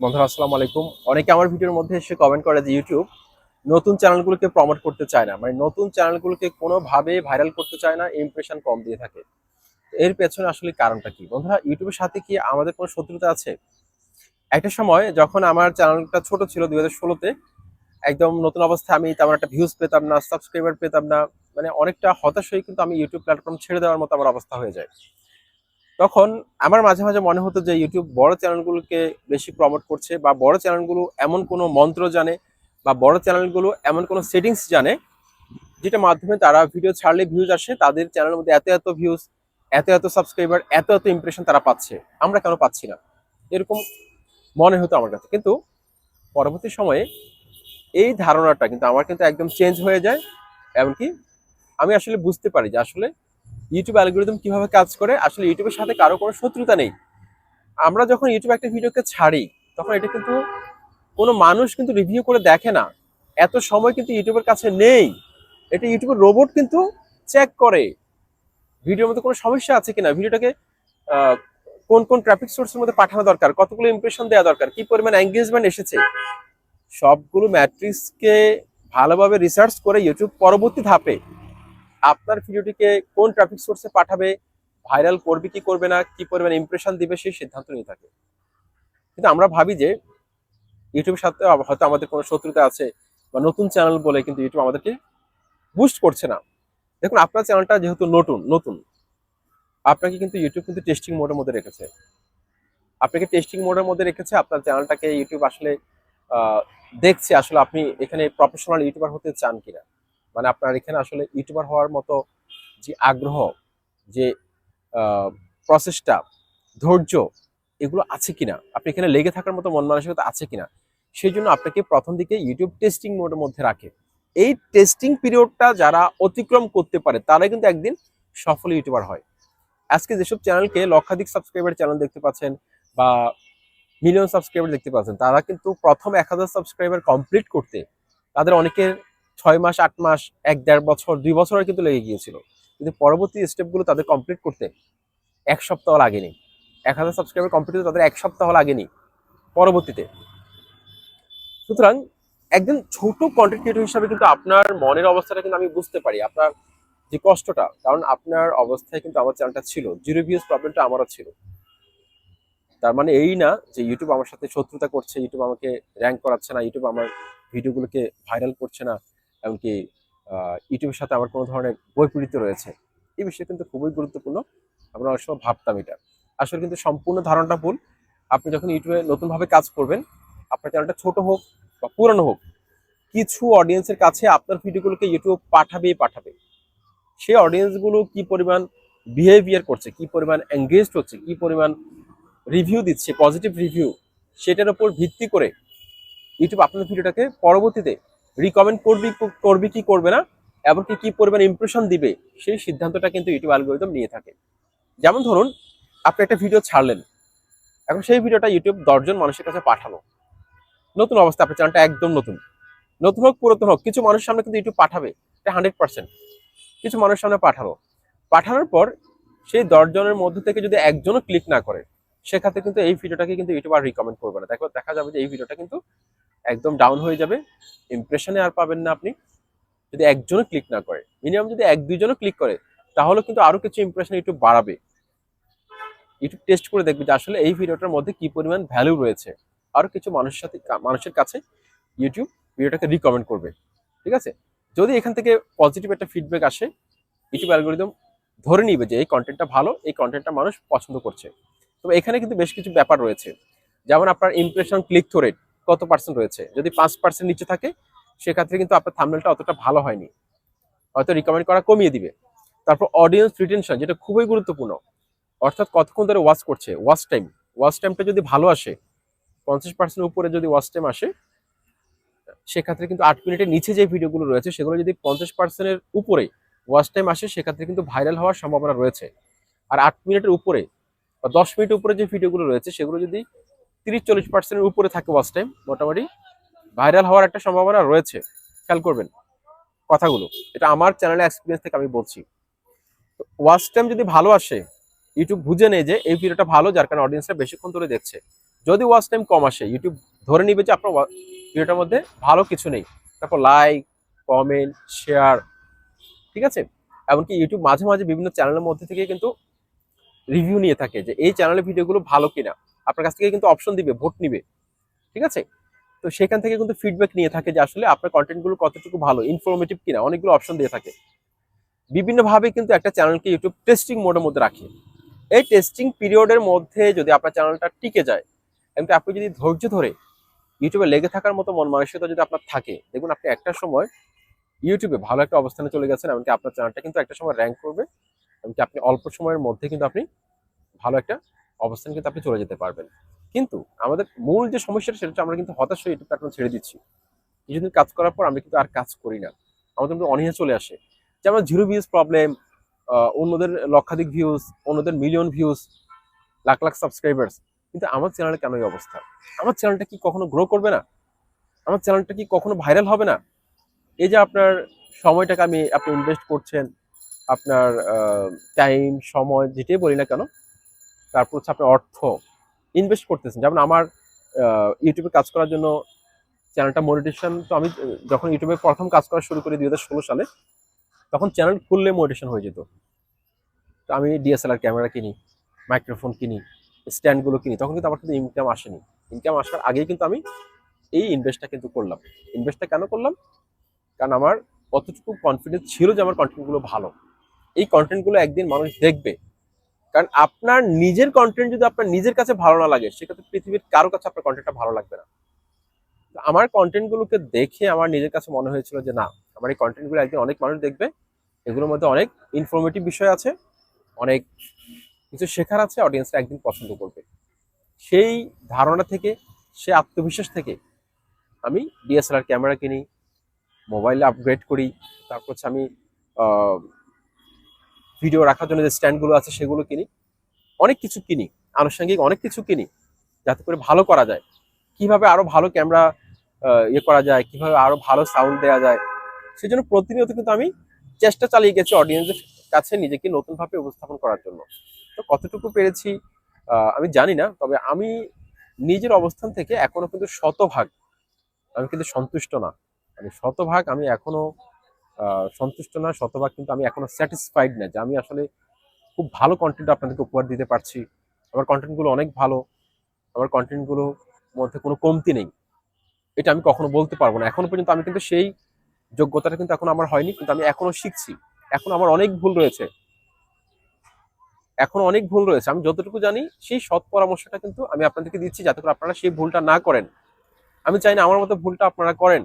বন্ধুরা, আসসালামু আলাইকুম। অনেকে আমার ভিডিওর মধ্যে এসে কমেন্ট করে যে ইউটিউব নতুন চ্যানেলগুলোকে প্রমোট করতে চায় না। মানে নতুন চ্যানেলগুলোকে কোনোভাবে ভাইরাল করতে চায় না ইমপ্রেশন কম দিয়ে থাকে। এর পেছনে আসলে কারণটা কি? বন্ধুরা ইউটিউবের সাথে কি আমাদের কোনো শত্রুতা আছে? একটা সময় যখন আমার চ্যানেলটা ছোট ছিল দুই হাজার ষোলোতে, একদম নতুন অবস্থায় আমি তেমন একটা ভিউজ পেতাম না সাবস্ক্রাইবার পেতাম না। মানে অনেকটা হতাশ হয়ে কিন্তু আমি ইউটিউব প্ল্যাটফর্ম ছেড়ে দেওয়ার মতো আমার অবস্থা হয়ে যায়। তখন আমার মাঝে মাঝে মনে হতো যে ইউটিউব বড় চ্যানেলগুলোকে বেশি প্রমোট করছে বা বড় চ্যানেলগুলো এমন কোনো মন্ত্র জানে বা বড় চ্যানেলগুলো এমন কোনো সেটিংস জানে যেটা মাধ্যমে তারা ভিডিও ছাড়লে ভিউজ আসে, তাদের চ্যানেলের মধ্যে এত এত ভিউজ এত এত সাবস্ক্রাইবার এত এত ইমপ্রেশন তারা পাচ্ছে। আমরা কেন পাচ্ছি না? এরকম মনে হতো আমার কাছে। কিন্তু পরবর্তী সময়ে এই ধারণাটা কিন্তু আমার কিন্তু একদম চেঞ্জ হয়ে যায়। এমনকি আমি আসলে বুঝতে পারি যে আসলে ইউটিউব অ্যালগোরিদম কীভাবে কাজ করে, আসলে ইউটিউবের সাথে কারও কোনো শত্রুতা নেই। আমরা যখন ইউটিউব একটা ভিডিওকে ছাড়ি, তখন এটা কিন্তু কোনো মানুষ কিন্তু রিভিউ করে দেখে না। এত সময় কিন্তু ইউটিউবের কাছে নেই। এটা ইউটিউবের রোবট কিন্তু চেক করে। ভিডিওর মধ্যে কোনো সমস্যা আছে কিনা? ভিডিওটাকে কোন কোন ট্রাফিক সোর্সের মধ্যে পাঠানো দরকার? কতগুলো ইমপ্রেশন দেওয়া দরকার? কি পরিমাণ এঙ্গেজমেন্ট এসেছে? সবগুলো ম্যাট্রিক্সকে ভালোভাবে রিসার্চ করে ইউটিউব পরবর্তী ধাপে আপনার ভিডিওটিকে কোন ট্রাফিক সোর্সে পাঠাবে ভাইরাল করবে, কি করবে না, কি পরিমাণ ইমপ্রেশন দিবে সেই সিদ্ধান্ত নিয়ে থাকে। কিন্তু আমরা ভাবি যে ইউটিউবের সাথে হয়তো আমাদের কোনো শত্রুতা আছে বা নতুন চ্যানেল বলে কিন্তু ইউটিউব আমাদেরকে বুস্ট করছে না। দেখুন, আপনার চ্যানেলটা যেহেতু নতুন নতুন, আপনাকে কিন্তু ইউটিউব কিন্তু টেস্টিং মোডের মধ্যে রেখেছে। আপনাকে টেস্টিং মোডের মধ্যে রেখেছে, আপনার চ্যানেলটাকে ইউটিউব আসলে দেখছে আসলে আপনি এখানে প্রফেশনাল ইউটিউবার হতে চান কিনা। মানে আপনার এখানে আসলে ইউটিউবার হওয়ার মতো যে আগ্রহ, যে প্রসেসটা ধৈর্য, এগুলো আছে কিনা? আপনি এখানে লেগে থাকার মতো মন মানসিকতা আছে কিনা? সেই জন্য আপনাকে প্রথম দিকে ইউটিউব টেস্টিং মোডের মধ্যে রাখে। এই টেস্টিং পিরিয়ডটা যারা অতিক্রম করতে পারে, তারাই কিন্তু একদিন সফল ইউটিউবার হয়। আজকে যেসব চ্যানেলকে লক্ষাধিক সাবস্ক্রাইবার চ্যানেল দেখতে পাচ্ছেন বা মিলিয়ন সাবস্ক্রাইবার দেখতে পাচ্ছেন, তারা কিন্তু প্রথম এক হাজার সাবস্ক্রাইবার কমপ্লিট করতে তাদের অনেকের ছয় মাস, আট মাস, এক দেড় বছর, দুই বছর কিন্তু লেগে গিয়েছিল। কিন্তু পরবর্তী স্টেপগুলো তাদের কমপ্লিট করতে এক সপ্তাহ লাগেনি। এক হাজার সাবস্ক্রাইবার কমপ্লিট তাদের এক সপ্তাহ লাগেনি পরবর্তীতে। সুতরাং একজন ছোট কন্টেন্ট ক্রিয়েটর হিসাবে কিন্তু আপনার মনের অবস্থাটা কিন্তু আমি বুঝতে পারি, আপনার যে কষ্টটা, কারণ আপনার অবস্থায় কিন্তু আমার চ্যানেলটা ছিল জিরো ভিউজ প্রবলেমটা আমারও ছিল। তার মানে এই না যে ইউটিউব আমার সাথে শত্রুতা করছে ইউটিউব আমাকে র্যাঙ্ক করাচ্ছে না ইউটিউব আমার ভিডিওগুলোকে ভাইরাল করছে না। এমনকি ইউটিউবের সাথে আমার কোনো ধরনের বৈপরীত্য রয়েছে। এই বিষয়ে কিন্তু খুবই গুরুত্বপূর্ণ। আমরা অনেক সময় ভাবতাম এটা। আসলে কিন্তু সম্পূর্ণ ধারণাটা ভুল। আপনি যখন ইউটিউবে নতুনভাবে কাজ করবেন, আপনার চ্যানেলটা ছোট হোক বা পুরানো হোক, কিছু অডিয়েন্সের কাছে আপনার ভিডিওগুলোকে ইউটিউব পাঠাবেই পাঠাবে। সেই অডিয়েন্সগুলো কি পরিমাণ বিহেভিয়ার করছে, কি পরিমাণ এঙ্গেজড হচ্ছে, কি পরিমাণ রিভিউ দিচ্ছে পজিটিভ রিভিউ সেটার উপর ভিত্তি করে ইউটিউব আপনার ভিডিওটাকে পরবর্তীতে রিকমেন্ড করবি করবি কি করবে না, এমনকি কি পরিমাণ ইমপ্রেশন দিবে, সেই সিদ্ধান্তটা কিন্তু ইউটিউব অ্যালগোরিদম নিয়ে থাকে। যেমন ধরুন, আপনি একটা ভিডিও ছাড়লেন, এখন সেই ভিডিওটা ইউটিউব দশজন মানুষের কাছে পাঠানো নতুন অবস্থা, আপনার চ্যানেলটা একদম নতুন। নতুন হোক, পুরাতন হোক, কিছু মানুষের সামনে কিন্তু ইউটিউব পাঠাবে, এটা হান্ড্রেড পার্সেন্ট কিছু মানুষের সামনে পাঠানো পাঠানোর পর সেই দশজনের মধ্যে থেকে যদি একজনও ক্লিক না করে, সেক্ষেত্রে কিন্তু এই ভিডিওটাকে কিন্তু ইউটিউব আর রিকমেন্ড করবে না। দেখো, দেখা যাবে যে এই ভিডিওটা কিন্তু একদম ডাউন হয়ে যাবে ইমপ্রেশনে আর পাবেন না আপনি। যদি একজনও ক্লিক না করে মিনিমাম যদি এক দুইজনও ক্লিক করে তাহলে কিন্তু আরও কিছু ইমপ্রেশন ইউটিউব বাড়াবে। ইউটিউব টেস্ট করে দেখবে যে আসলে এই ভিডিওটার মধ্যে কি পরিমাণ ভ্যালু রয়েছে। আরও কিছু মানুষের সাথে মানুষের কাছে ইউটিউব ভিডিওটাকে রিকমেন্ড করবে। ঠিক আছে? যদি এখান থেকে পজিটিভ একটা ফিডব্যাক আসে ইউটিউব অ্যালগোরিদম ধরে নিবে যে এই কন্টেন্টটা ভালো, এই কন্টেন্টটা মানুষ পছন্দ করছে। তবে এখানে কিন্তু বেশ কিছু ব্যাপার রয়েছে। যেমন আপনার ইমপ্রেশন ক্লিক থ্রু রেট কত পার্সেন্ট রয়েছে? যদি পাঁচ পার্সেন্ট নিচে থাকে, সেক্ষেত্রে কিন্তু আপনার থামনেলটা অতটা ভালো হয়নি। হয়তো রিকমেন্ড করা কমিয়ে দিবে। তারপর অডিয়েন্স রিটেনশন যেটা খুবই গুরুত্বপূর্ণ, অর্থাৎ কতক্ষণ ধরে ওয়াচ করছে? ওয়াচ টাইম ওয়াচ টাইমটা যদি ভালো আসে, পঞ্চাশ পার্সেন্ট উপরে যদি ওয়াচ টাইম আসে, সেক্ষেত্রে কিন্তু আট মিনিটের নিচে যে ভিডিওগুলো রয়েছে, সেগুলো যদি পঞ্চাশ পার্সেন্টের উপরে ওয়াচ টাইম আসে, সেক্ষেত্রে কিন্তু ভাইরাল হওয়ার সম্ভাবনা রয়েছে। আর আট মিনিটের উপরে বা দশ মিনিট উপরে যে ভিডিওগুলো রয়েছে, সেগুলো যদি তিরিশ চল্লিশ পার্সেন্টের উপরে থাকে ওয়াচ টাইম মোটামুটি ভাইরাল হওয়ার একটা সম্ভাবনা রয়েছে। খেয়াল করবেন কথাগুলো। এটা আমার চ্যানেলের এক্সপিরিয়েন্স থেকে আমি বলছি। ওয়াচ টাইম যদি ভালো আসে ইউটিউব বুঝে নেয় যে এই ভিডিওটা ভালো, যার কারণে অডিয়েন্সরা বেশিক্ষণ ধরে দেখছে। যদি ওয়াচ টাইম কম আসে ইউটিউব ধরে নিবে যে আপনার ভিডিওটার মধ্যে ভালো কিছু নেই। তারপর লাইক কমেন্ট শেয়ার ঠিক আছে? এমনকি ইউটিউব মাঝে মাঝে বিভিন্ন চ্যানেলের মধ্যে থেকে কিন্তু রিভিউ নিয়ে থাকে যে এই চ্যানেলের ভিডিওগুলো ভালো কিনা। আপনার কাছ থেকে কিন্তু অপশন দিবে ভোট নিবে। ঠিক আছে? তো সেখান থেকে কিন্তু ফিডব্যাক নিয়ে থাকে যে আসলে আপনার কন্টেন্টগুলো কতটুকু ভালো ইনফরমেটিভ কিনা, অনেকগুলো অপশন দিয়ে থাকে। বিভিন্নভাবে কিন্তু একটা চ্যানেলকে ইউটিউব টেস্টিং মোডের মধ্যে রাখে। এই টেস্টিং পিরিয়ডের মধ্যে যদি আপনার চ্যানেলটা টিকে যায়, এমনকি আপনি যদি ধৈর্য ধরে ইউটিউবে লেগে থাকার মতো মন মানসিকতা যদি আপনার থাকে, দেখুন আপনি একটা সময় ইউটিউবে ভালো একটা অবস্থানে চলে গেছেন, এমনকি আপনার চ্যানেলটা কিন্তু একটা সময় র্যাঙ্ক করবে, এমনকি আপনি অল্প সময়ের মধ্যে কিন্তু আপনি ভালো একটা অবস্থানে কিন্তু আপনি চলে যেতে পারবেন। কিন্তু আমাদের মূল যে সমস্যাটা সেটা আমরা কিন্তু হতাশ হয়ে ইউটিউব প্ল্যাটফর্ম ছেড়ে দিচ্ছি। কিছুদিন কাজ করার পর আমরা কিন্তু আর কাজ করি না। আমাদের মধ্যে অনীহা চলে আসে। যেমন জিরো ভিউজ প্রবলেম অন্যদের লক্ষাধিক ভিউজ অন্যদের million views lakh lakh subscribers কিন্তু আমার চ্যানেলে কেন এই অবস্থা? আমার চ্যানেলটা কি কখনো গ্রো করবে না? আমার চ্যানেলটা কি কখনো ভাইরাল হবে না? এই যে আপনার সময়টাকে আমি আপনি ইনভেস্ট করছেন, আপনার টাইম সময়, যেটাই বলি না কেন তারপর হচ্ছে অর্থ ইনভেস্ট করতেছেন। যেমন আমার ইউটিউবে কাজ করার জন্য চ্যানেলটা মনিটেশন তো আমি, যখন ইউটিউবে প্রথম কাজ করা শুরু করি দুই হাজার ষোলো সালে, তখন চ্যানেল খুললে মোটিভেশন হয়ে যেত। তো আমি ডিএসএলআর ক্যামেরা কিনি মাইক্রোফোন কিনি স্ট্যান্ডগুলো কিনি, তখন কিন্তু আমার কিন্তু ইনকাম আসেনি। ইনকাম আসার আগেই কিন্তু আমি এই ইনভেস্টটা কিন্তু করলাম। ইনভেস্টটা কেন করলাম? কারণ আমার কতটুকু কনফিডেন্স ছিল যে আমার কন্টেন্টগুলো ভালো। এই কন্টেন্টগুলো একদিন মানুষ দেখবে। কারণ আপনার নিজের কন্টেন্ট যদি আপনার নিজের কাছে ভালো না লাগে, সেক্ষেত্রে পৃথিবীর কারও কাছে আপনার কন্টেন্টটা ভালো লাগবে না। আমার কন্টেন্টগুলোকে দেখে আমার নিজের কাছে মনে হয়েছিল যে, না, আমার এই কন্টেন্টগুলো একদিন অনেক মানুষ দেখবে। এগুলোর মধ্যে অনেক ইনফরমেটিভ বিষয় আছে, অনেক কিছু শেখার আছে অডিয়েন্সরা একদিন পছন্দ করবে। সেই ধারণা থেকে, সে আত্মবিশ্বাস থেকে আমি ডিএসএলআর ক্যামেরা কিনি মোবাইলে আপগ্রেড করি, তারপর হচ্ছে আমি ভিডিও রাখার জন্য যে স্ট্যান্ডগুলো আছে সেগুলো কিনি। অনেক কিছু কিনি, আনুষঙ্গিক অনেক কিছু কিনি, যাতে করে ভালো করা যায়। কীভাবে আরও ভালো ক্যামেরা ইয়ে করা যায়, কীভাবে আরও ভালো সাউন্ড দেওয়া যায় সেই জন্য প্রতিনিয়ত কিন্তু আমি চেষ্টা চালিয়ে গেছি অডিয়েন্সের কাছে নিজেকে নতুনভাবে উপস্থাপন করার জন্য। তো কতটুকু পেরেছি আমি জানি না, তবে আমি নিজের অবস্থান থেকে এখনও কিন্তু শতভাগ, আমি কিন্তু সন্তুষ্ট না। আমি শতভাগ আমি এখনও সন্তুষ্ট না, শতভাগ কিন্তু আমি এখনও স্যাটিসফাইড না যে আমি আসলে খুব ভালো কন্টেন্ট আপনাদেরকে উপহার দিতে পারছি। আমার কন্টেন্টগুলো অনেক ভালো, আমার কন্টেন্টগুলোর মধ্যে কোনো কমতি নেই। এটা আমি কখনো বলতে পারব না। এখনও পর্যন্ত আমি কিন্তু সেই যোগ্যতাটা কিন্তু এখন আমার হয়নি, কিন্তু আমি এখনও শিখছি। এখন আমার অনেক ভুল রয়েছে। এখন অনেক ভুল রয়েছে। আমি যতটুকু জানি, সেই সৎ পরামর্শটা কিন্তু আমি আপনাদেরকে দিচ্ছি যাতে করে আপনারা সেই ভুলটা না করেন। আমি চাই না আমার মতো ভুলটা আপনারা করেন।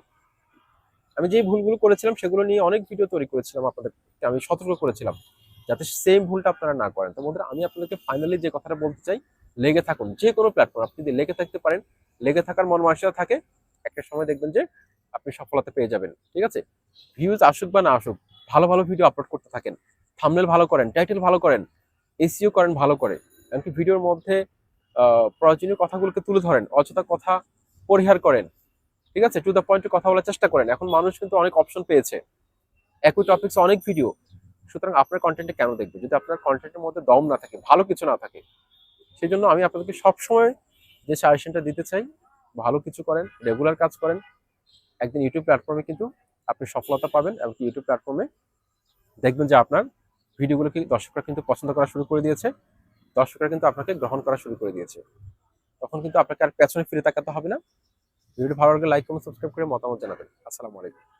আমি যে ভুলগুলো করেছিলাম, সেগুলো নিয়ে অনেক ভিডিও তৈরি করেছিলাম আপনাদের আমি সতর্ক করেছিলাম, যাতে সেম ভুলটা আপনারা না করেন। তো বন্ধুরা, আমি আপনাদেরকে ফাইনালি যে কথাটা বলতে চাই, লেগে থাকুন। যে কোনো প্ল্যাটফর্ম আপনি যদি লেগে থাকতে পারেন, লেগে থাকার মন মানসিকতা থাকে, একটা সময় দেখবেন যে আপনি সফলতা পেয়ে যাবেন, ঠিক আছে? ভিউজ আসুক বা না আসুক, ভালো ভালো ভিডিও আপলোড করতে থাকেন। থামনেল ভালো করেন টাইটেল ভালো করেন এসিও করেন, ভালো করে। এমনকি ভিডিওর মধ্যে প্রয়োজনীয় কথাগুলোকে তুলে ধরেন, অযথা কথা পরিহার করেন। ঠিক আছে? টু দ্য পয়েন্টে কথা বলার চেষ্টা করেন। এখন মানুষ কিন্তু অনেক অপশন পেয়েছে। একই টপিক্স অনেক ভিডিও সুতরাং আপনার কন্টেন্টে কেন দেখবে? যদি আপনার কন্টেন্টের মধ্যে দম না থাকে, ভালো কিছু না থাকে সেই জন্য আমি আপনাদেরকে সবসময় যে সাজেশনটা দিতে চাই, ভালো কিছু করেন রেগুলার কাজ করেন, একদিন ইউটিউব প্ল্যাটফর্মে কিন্তু আপনি সফলতা পাবেন এবং ইউটিউব প্ল্যাটফর্মে দেখবেন যে আপনার ভিডিওগুলোকে দর্শকরা কিন্তু পছন্দ করা শুরু করে দিয়েছে, দর্শকরা কিন্তু আপনাকে গ্রহণ করা শুরু করে দিয়েছে। তখন কিন্তু আপনাকে আর পেছনে ফিরে তাকাতে হবে না। ভিডিওটি ভালো লাগলে লাইক কমেন্ট সাবস্ক্রাইব করে মতামত জানাবেন। আসসালামু আলাইকুম।